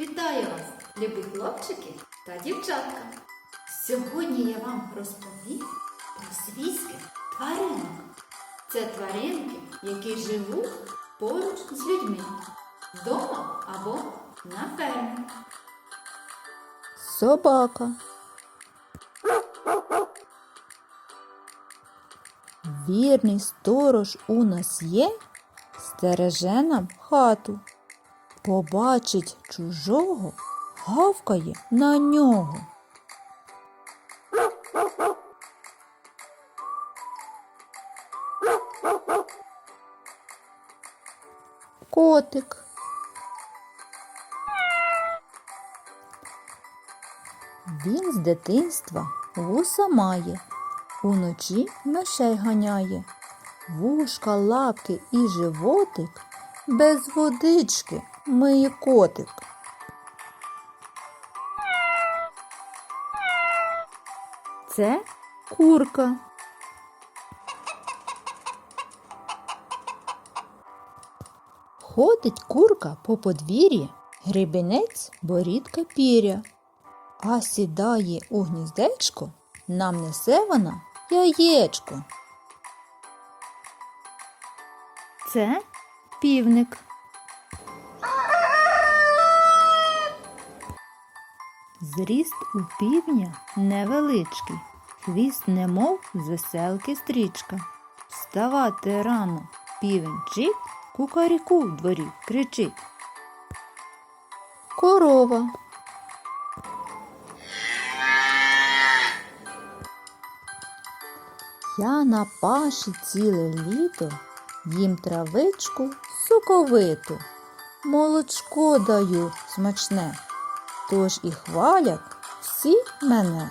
Вітаю вас, любі хлопчики та дівчатка! Сьогодні я вам розповім про свійських тваринок. Це тваринки, які живуть поруч з людьми, вдома або на фермі. Собака. Вірний сторож у нас є, стереже нам хату. Побачить чужого, гавкає на нього. Котик. Він з дитинства вуса має, уночі мишей ганяє, вушка, лапки і животик без водички миє котик. Це курка. Ходить курка по подвір'ї, гребенець борідка піря, а сідає у гніздечко, нам несе вона яєчко. Це півник. Зріст у півня невеличкий, хвіст немов з веселки стрічка. Вставати рано півень чик, кукаріку в дворі кричить. Корова. Я на паші ціле літо їм травичку соковиту, молочко даю смачне, тож і хвалять всі мене.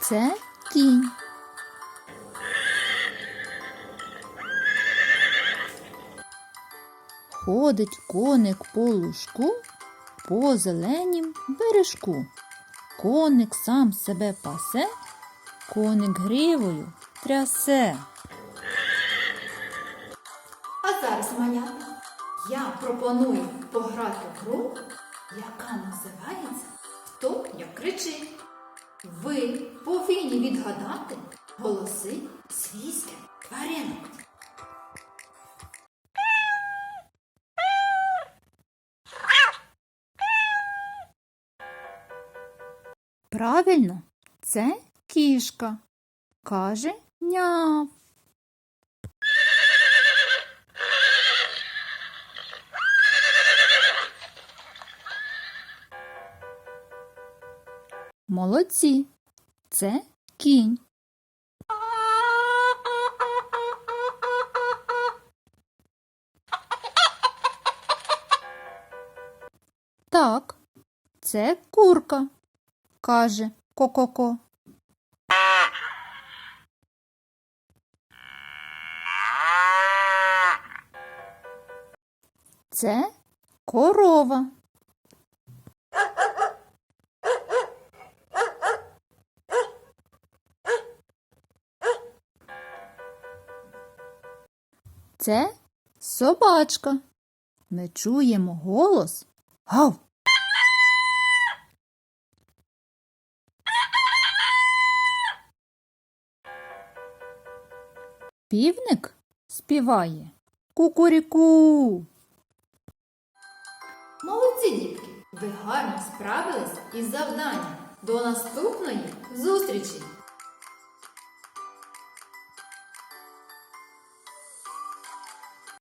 Це кінь. Ходить коник по лужку, по зеленім бережку. Коник сам себе пасе, коник гривою трясе. А зараз, малята, я пропоную пограти в гру, яка називається Хто як кричить. Ви повинні відгадати голоси свійських тваринок. Правильно, це кішка. Каже няв. Молодці. Це кінь. Так, це курка, каже ко-ко-ко. Це корова. Це собачка. Ми чуємо голос гав. Півник співає кукуріку. Молодці, дітки! Ви гарно справились із завданням. До наступної зустрічі!